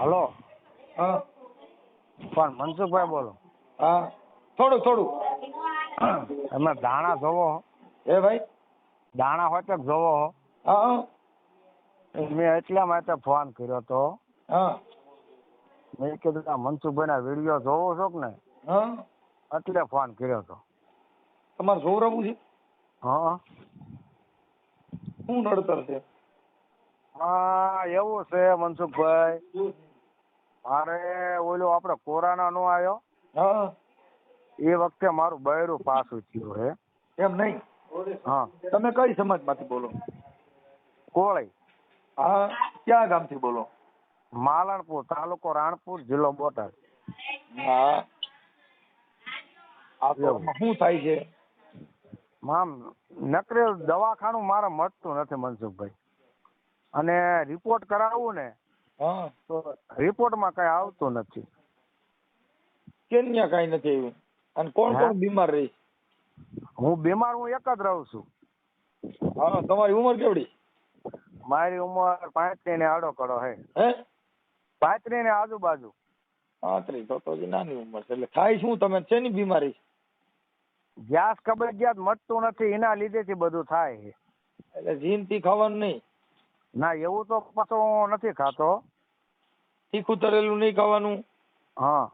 Hello. હા. કોણ મનસુખભાઈ બોલો. હા. થોડું થોડું. તમે દાણા જોવો એ ભાઈ? દાણા હોય તો જોવો હો? મેં એટલા માટે ફોન કર્યો તો. હા. મેં કીધું આ મનસુખભાઈના વીડિયો જોવો છો ને હા. એટલે ફોન કર્યો તો. તમારે જોવરાવું છે? હા. શું નડતર છે? હા એવું છે મનસુખભાઈ. મારે ઓલો આપડે કોરોના નો આવ્યો હા. એ વખતે મારું બૈરું પાછું થયું હે. એમ નહીં? હા. તમે કઈ સમાજમાંથી બોલો? કોળી. હા ક્યાં ગામથી બોલો? માલણપુર તાલુકો રાણપુર જિલ્લો બોટાદ. હા. આ તો શું થાય છે? મામ નકરે દવાખાનું મારે મળતું નથી મનસુખભાઈ. અને રિપોર્ટ કરાવવું ને હા. તો રિપોર્ટમાં કઈ આવતું નથી. કેમ ત્યાં કાંઈ નથી આવ્યું? અને કોણ કોણ બીમાર રહી? હું બીમાર હું એક જ રહું છું. હા તમારી ઉંમર કેવડી? મારી ઉંમર પાંત્રી ને આડો કરો હે. હે? પાંત્રીસ ને આજુબાજુ. પાંત્રીસ તો નાની ઉંમર છે. એટલે થાય શું? તમે શેની બીમારી? ગેસ કબજિયાત મટતું નથી એના લીધે થી બધું થાય એટલે એટલે જીનથી ખાવાનું નહીં. ના એવું તો પાછો હું નથી ખાતો. તીખું તળેલું નહીં ખાવાનું? હા.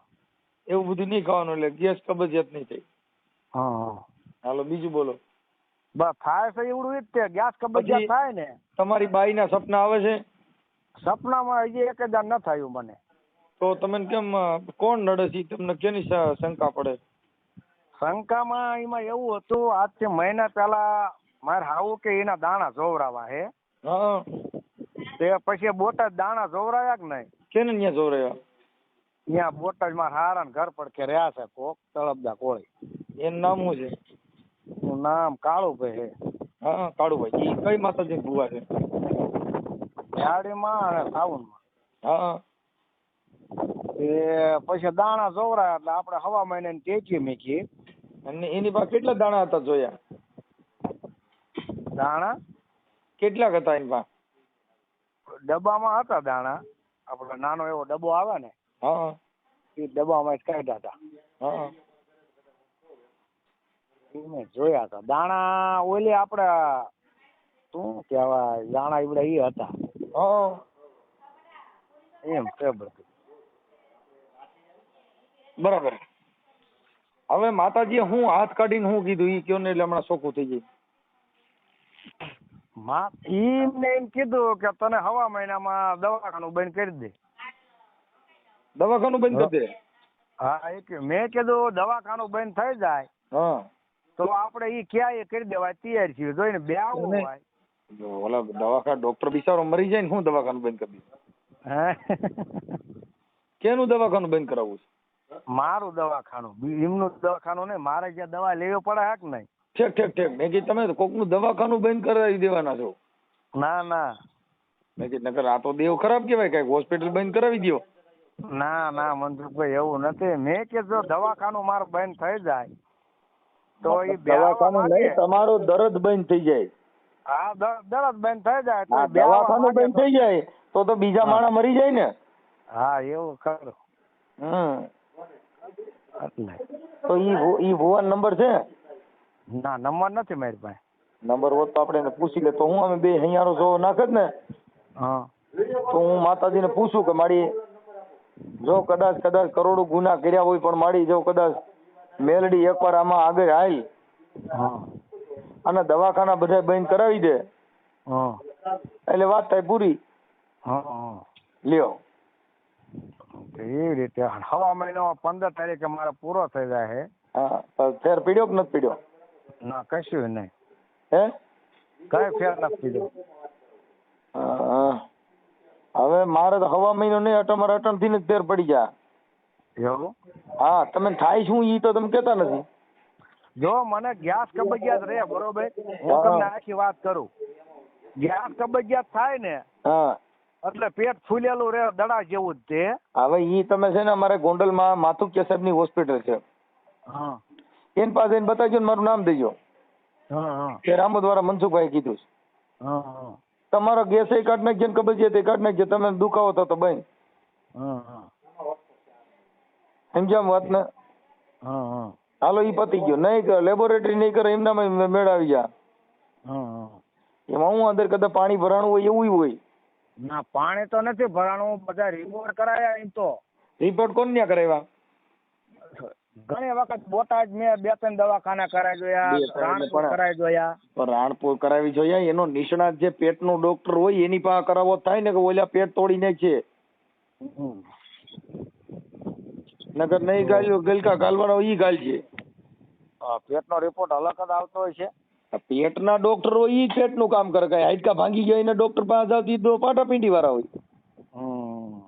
એવું બધું નહીં ખાવાનું એટલે ગેસ કબજિયાત નહીં થઈ. હા હાલો બીજું બોલો. બસ થાય છે એવડું જ તે ગેસ કબજિયાત થાય ને. તમારી બાઈના સપના આવે છે? સપનામાં હજી એક હજાર ન થયું મને. તો તમે કેમ કોણ નડે છે? તમને કેની શંકા પડે? શંકામાં એમાં એવું હતું આજથી મહિના પહેલા મારે હાવું કે એના દાણા જોવરાવા હા. તે પછી બોટાદ દાણા જોવરાયા કે નહીં? કેને ન્યા જોવરાયા? ત્યાં બોટાદમાં હારા ઘર પડકે રહ્યા છે કોક તળપદા કોળી. એનું નામ શું છે? એનું નામ કાળુભાઈ છે. હા કાળુભાઈ. ઈ કઈ માતાજી ભુવા છે? યાડીમાં અને સાવનમાં હા. એ પછી દાણા જોવરાયા એટલે આપણે હવા મહિને ટેચી મેકીએ અને એની પાસે કેટલા દાણા હતા જોયા? દાણા? કેટલાક હતા એની પાસે? ડબ્બામાં હતા દાણા. આપડે નાનો એવો ડબ્બો આવે ને હા. એ ડબ્બામાં કાઢ્યા હતા. હા. મેં જોયા હતા. દાણા ઓલી આપણે શું કહેવાય દાણા ઈવડે એ હતા. હા. એમ છે બધું. બરાબર. હવે માતાજીએ હું હાથ કાઢીને હું કીધું? એ કયો ને એટલે હમણાં સોખું થઈ જાય માં એમને એમ કીધું કે તને હવા મહિનામાં દવાખાનું બંધ કરી દે. દવાખાનું બંધ કરી દે? હા એક મેં કીધું દવાખાનું બંધ થઈ જાય હા. તો આપણે ઈ એ કરી દેવાય તૈયાર છીએ. જોઈને બે આવું હોય. જો ઓલા દવાખાના ડોક્ટર બિચારો મરી જાય ને હું દવાખાનું બંધ કરી દઉં કેનું દવાખાનું બંધ કરાવવું છે? મારું દવાખાનું. એમનું દવાખાનું નહીં મારે જ્યાં દવા લેવી પડે હે કે નહીં? ઠેક ઠેક ઠેક. મેં કીધું તમે કોકનું દવાખાનું બંધ કરાવી દેવાના છો. ના ના. મેં કીધું નકર આ તો દેવ ખરાબ કહેવાય કંઈક હોસ્પિટલ બંધ કરાવી દો ના ના મનસુખભાઈ એવું નથી. મેં કે જો દવાખાનું મારું બંધ થઈ જાય તો એ દવાખાનું નહીં તમારો દર્દ બંધ થઈ જાય. હા દર્દ બંધ થઈ જાય એટલે દવાખાનું બંધ થઈ જાય તો તો બીજા. માણસ મરી જાય ને. હા એવું ખરું. હમ. એટલે. તો ઈ ઈ ભુવન નંબર છે? ના નંબર નથી મારી પાસે. નંબર હોત તો આપણે એને પૂછી લે. તો હું અમે બે હૈયારો જો નાખત ને હા. તો હું માતાજીને પૂછું કે મારી જો કદાચ કદાચ કરોડો ગુના કર્યા હોય પણ મારી જો કદાચ મેલડી એકવાર આમાં આગળ આવી હા. અને દવાખાના બધા બંધ કરાવી દે. હા. એટલે વાત થાય પૂરી. લ્યો. એવી રીતે હવા મહિનામાં પંદર તારીખે મારા પૂરો થઈ જાય છે. હા ફેર પીડ્યો કે નથી પીડ્યો? ના કશું નહીં. હે? કઈ ફેર નથી પીધો હવે મારે તો હવા મહિનો નહીં અટો મારે અટણથી જ ફેર પડી જા. એવું? હા તમે થાય શું ઈ તો તમે કેતા નથી. જો મને ગેસ કબજિયાત રે બરોબર? હું તમને આખી વાત કરું. ગેસ કબજિયાત થાય ને હા. એટલે પેટ ફૂલેલું રે દડા જેવું જ તે. હવે ઈ તમે છે ને અમારે ગોંડલમાં કેસર સાહેબની હોસ્પિટલ છે. હા. એની પાસે એને બતાવજો ને મારું નામ દેજો. કે રામો દ્વારા મનસુખભાઈ કીધું છે. તમારો ગેસ એ કાઢ નાખજે ને કબજિયાત એ કાઢ નાખજે તમે દુખાવો થતો હા સમજ્યા વાત ને હાલો ઈ પતી ગયો. નહીં કરે લેબોરેટરી નહીં કરે એમનામાં મેળાવી જા. એમાં હું અંદર કદાચ પાણી ભરાણું હોય એવું હોય. ના પાણી તો નથી ભરાણું બધા રિપોર્ટ કરાયા એમ તો. રિપોર્ટ કોણ ત્યાં કરાવ્યા? ઘણી વખત બોટાદ મેં બે ત્રણ દવાખાના કરાવી જોયા રાણપુર કરાવી જોયા પણ રાણપુર કરાવી જોયા એનો નિષ્ણાત જે પેટનો ડોક્ટર હોય એની પાસે કરાવો થાય ને કે ઓલા પેટ તોડીને છે. નગર નહીં ગાલ્યો ગલકા ગાલવાનો ઈ ગાલ છે પેટનો રિપોર્ટ અલગ જ આવતો હોય છે. પેટના ડોક્ટર હોય ઈ પેટનું કામ કરે કઈ. હાડકા ભાંગી ગયા એના ડોક્ટર પાસે જાવ તો ઈ તો વાળા હોય. હમ.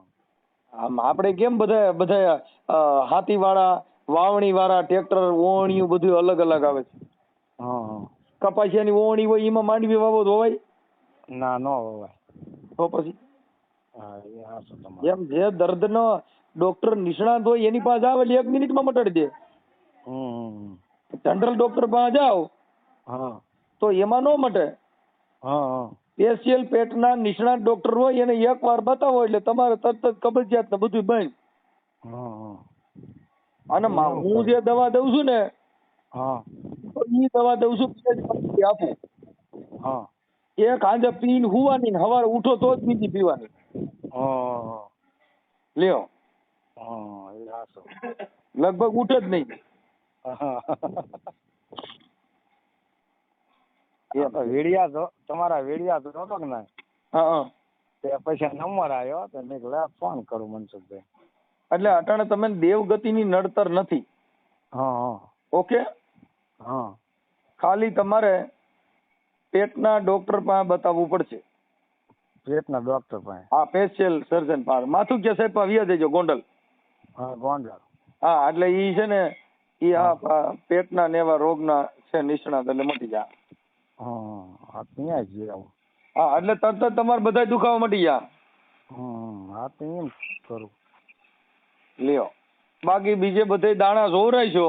આમ આપણે કેમ બધા બધા હાથી વાળા વાવણી વાળા ટ્રેક્ટર ઓવણીયું બધું અલગ અલગ આવે છે. હા હા. કપાસિયાની ઓવણી હોય એમાં માંડવી વાવો ધોવાય ના નો હોય તો પછી? એમ જે દર્દનો ડોક્ટર નિષ્ણાંત હોય એની પાસે આવે એટલે એક મિનિટમાં મટાડી દે. જનરલ ડોક્ટર પાસે જાઓ હા. તો એમાં નો મટે. હા સ્પેશિયલ પેટના નિષ્ણાત ડોક્ટર હોય એને એક વાર બતાવો એટલે તમારે તરત જ કબજિયાત ને બધું બંધ હા. અને હું જે દવા દઉં છું ને હા. એ દવા દઉં છું આપું. હા. એક હાંજે પીને હુવાની ને હવારે ઉઠો તો જ બીજી પીવાની. લ્યો. એ લગભગ ઉઠે જ નહીં. એ તો વીડિયા તમારા વીડિયા જોતો કે ના હા હા. તે પછી નંબર આવ્યો તો મેં લે ફોન કરું મનસુખભાઈ. એટલે અટાણે તમે દેવગતિની નડતર નથી. હા હા. ઓકે? હા. ખાલી તમારે પેટના ડોક્ટર પાસે બતાવવું પડશે. પેટના ડોક્ટર પાસે? હા સ્પેશિયલ સર્જન પાસે. માથું કે સાહેબ આવ્યા દેજો ગોંડલ. હા ગોંડલ. હા એટલે ઈ છે ને ઈ આ પેટના ને એવા રોગના છે નિષ્ણાત એટલે મટી જા હા હા. ત્યાં જ હા એટલે તરત તમારે બધા દુખાવા મટી જા હમ હા તો એમ કરું. લ્યો. બાકી બીજે બધે દાણા જોવરાય છો.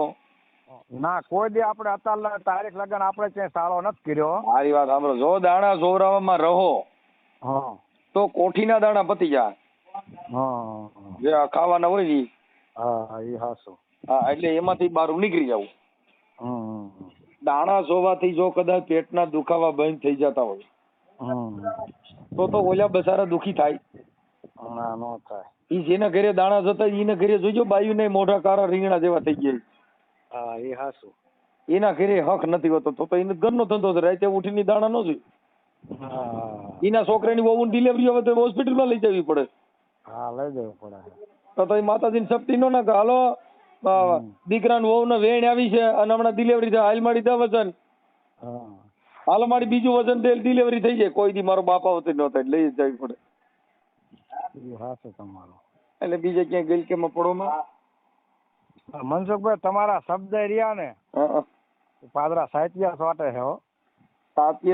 ના કોઈ દી આપણે અત્યારે તારીખ લગન આપણે ક્યાંય સારો નથી કર્યો. મારી વાત સાંભળો. જો દાણા જોવરાવામાં રહો તો કોઠીના દાણા પતી જાય. જે ખાવાના હોય ને હા એ હાસું. હા એટલે એમાંથી બહાર નીકળી જવું. દાણા જોવાથી જો કદાચ પેટના દુખાવા બંધ થઈ જતા હોય. તો તો ઓલા બસારા દુખી થાય. ના નો થાય. ઈ જેના ઘરે દાણા જતા એના ઈને ઘરે જોજો બાયું ને મોઢા કારા રીંગણા જેવા થઈ ગયા. હા એ હાસુ એના ઘરે હક નથી હોતો તો તો એને ઘરનો ધંધો છે રાતે ઉઠીને દાણા ન જોઈ એના છોકરાની બહુ ડિલિવરી હવે તો હોસ્પિટલમાં લઈ જવી પડે. હા લઈ દેવું પડે. તો તો એ માતાજીની શક્તિ નો ના હાલો દીકરાનું વહુ ને વેણ આવી છે અને હમણાં ડિલિવરી થાય હાલ મારી દે વજન. હા. હાલ મારી બીજું વજન ડિલિવરી થઈ જાય કોઈ દી મારો બાપા આવતો ન થાય લઈ જવી પડે. તમારું. એટલે બીજે ક્યાંય ગઈ કે પડોમાં મનસુખભાઈ તમારા શબ્દ રહ્યા ને. પાદરા સાહિત્ય સોટે છે હો.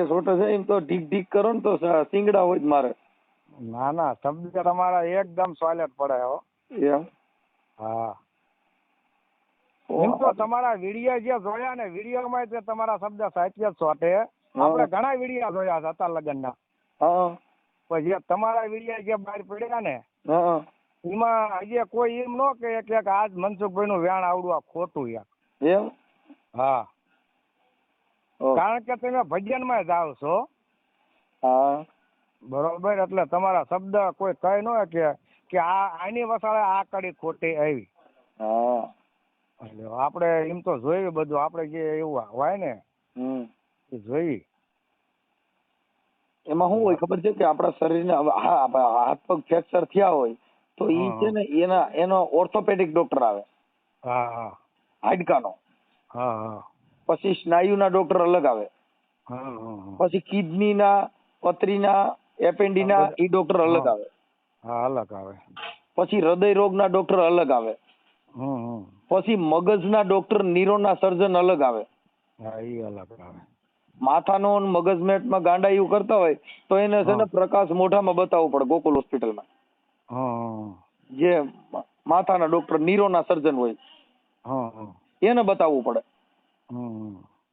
સોટે છે એમ તો ઢીક ઢીક કરો ને તો સિંગડા હોય જ મારે. ના ના શબ્દ તમારા એકદમ સોલેટ પડે હો. એમ? હા. એમ તો તમારા વીડિયો જે જોયા ને વિડીયોમાં તમારા શબ્દ સાહિત્ય સોટે. આપણે ઘણા વીડિયો જોયા છે અત્યાર લગનના. હા. પણ જે તમારા વિડિયા જે બહાર પડ્યા ને એમાં હજી કોઈ એમ ન કહે કે આજ મનસુખભાઈ નું વ્યાણ આવડું આ ખોટું યાર. એમ? હા. કારણ કે તમે ભજનમાં જાઓ છો. હા. બરોબર એટલે તમારા શબ્દ કોઈ કહે ન કે કે આ આની વસાળે આ કડી ખોટી આવી. હા. એટલે આપણે એમ તો જોયું બધું આપણે જે એવું હોય ને એ જોઈ એમાં શું હોય ખબર છે કે આપણા શરીરને હાથ પગ ફ્રેક્ચર થયા હોય તો એ છે ને એના એનો ઓર્થોપેડિક ડોક્ટર આવે. હાડકાનો. પછી સ્નાયુના ડોક્ટર અલગ આવે. પછી કિડનીના પથરીના એપેન્ડીના એ ડોક્ટર અલગ આવે. હા અલગ આવે. પછી હૃદય રોગના ડોક્ટર અલગ આવે. પછી મગજના ડોક્ટર નીરોના સર્જન અલગ આવે. અલગ આવે. માથાનો મગજમેટમાં ગાંડા એવું કરતા હોય તો એને છે ને પ્રકાશ મોઢામાં બતાવવું પડે ગોકુલ હોસ્પિટલમાં. જે માથાના ડોક્ટર નીરોના સર્જન હોય એને બતાવવું પડે.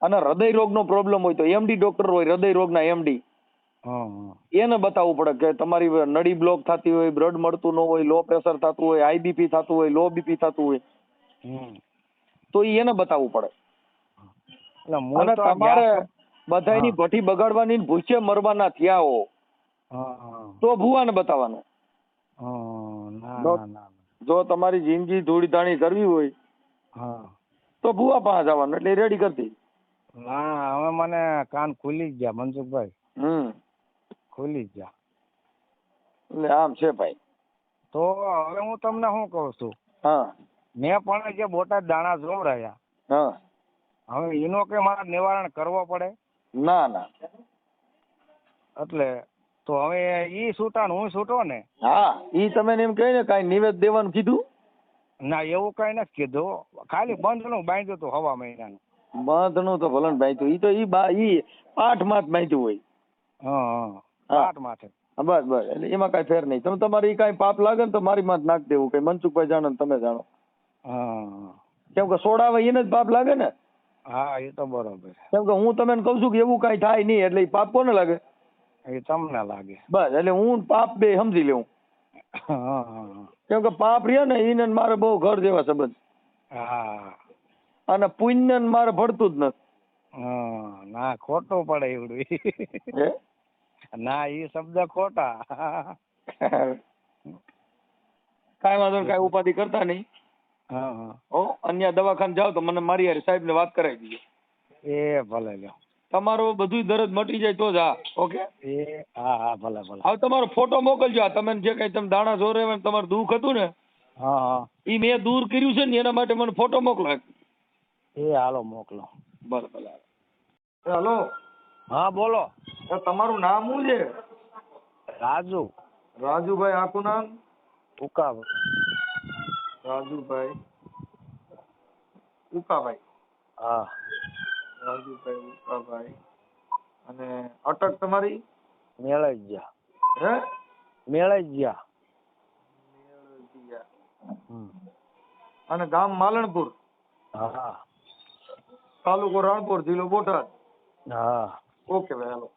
અને હૃદય રોગનો પ્રોબ્લેમ હોય તો એમડી ડોક્ટર હોય હૃદય રોગના એમડી. એને બતાવવું પડે કે તમારી નળી બ્લોક થતી હોય બ્લડ મળતું ન હોય લો પ્રેશર થતું હોય આઈબીપી થતું હોય લો બીપી થતું હોય. તો ઈ એને બતાવવું પડે. અને તમારે હા. ભઠ્ઠી બગાડવાની ભૂસે મરવાના થયા હો. તો ભુવાને બતાવવાનું. જો તમારી જિંદગી ધૂળી ધાણી કરવી હોય હા. તો ભુવા પાસે જવાનું એટલે રેડી કરતી. ના હવે મને કાન ખુલી જ ગયા મનસુખભાઈ. હમ. ખુલી ગયા. એટલે આમ છે ભાઈ. તો હવે હું તમને શું કહું છું? હા. મેં પણ જે બોટાદ દાણા જોવરાયા હા. હવે એનો કે મારે નિવારણ કરવો પડે? ના ના. એટલે તો હવે ઈ છૂટા ને હું છૂટો ને? હા ઈ તમે એમ કહી ને કાંઈ નિવેદ દેવાનું કીધું? ના એવું કઈ નથી કીધું. ખાલી બંધનું બાંધ્યું હતું હવા મહિનાનું. બાંધનું તો ભલન બાંધ્યું. ઈ તો ઈ બા ઈ પાઠમાં જ બાંધ્યું હોય. હા હા. માથે બસ બસ. એટલે એમાં કઈ ફેર નહીં. તમે તમારે ઈ કઈ પાપ લાગે ને તો મારી માં નાખ દેવું. કઈ મનસુખભાઈ જાણો ને તમે જાણો. હા કેમ કે સોડાવે એને જ પાપ લાગે ને? હા એ તો બરોબર. કેમ કે હું તમને કહું છું કે એવું કાંઈ થાય નહીં એટલે પાપ કોને લાગે? એ તમને લાગે. બસ એટલે હું પાપ બે સમજી લેવું. કેમ કે પાપ રહ્યો ને એને મારે બહુ ઘર જેવા સંબંધ. હા. અને પુણ્ય ને મારે ભળતું જ નથી. ના ખોટું પડે એવડું. ના એ શબ્દ ખોટા. કાંઈ વાંધો કાંઈ ઉપાધિ કરતા નહીં. હા હા. હો અન્ય દવાખાને જાઓ તો મને મારી હારે સાહેબને વાત કરાવી દીજો. એ ભલે લ્યો. તમારો બધું દર્દ મટી જાય તો જ હા ઓકે? એ હા હા ભલે ભલે. હવે તમારો ફોટો મોકલજો આ તમે જે કઈ તમે દાણા જોરે હોય ને તમારું દુઃખ હતું ને હા હા. એ મેં દૂર કર્યું છે ને એના માટે મને ફોટો મોકલો એ હાલો મોકલો. ભલે ભલે હેલો. હા બોલો. તમારું નામ શું છે? રાજુ. રાજુભાઈ આખું નામ? ઉકાબ રાજુભાઈ ઉકાભાઈ હા. રાજુભાઈ ઉકાભાઈ અને અટક તમારી? મેળાઈ ગયા. હે? મેળાઈ ગયા. હમ. અને ગામ માલણપુર? હા. તાલુકો રાણપુર જિલ્લો બોટાદ? હા. ઓકે ભાઈ હાલો.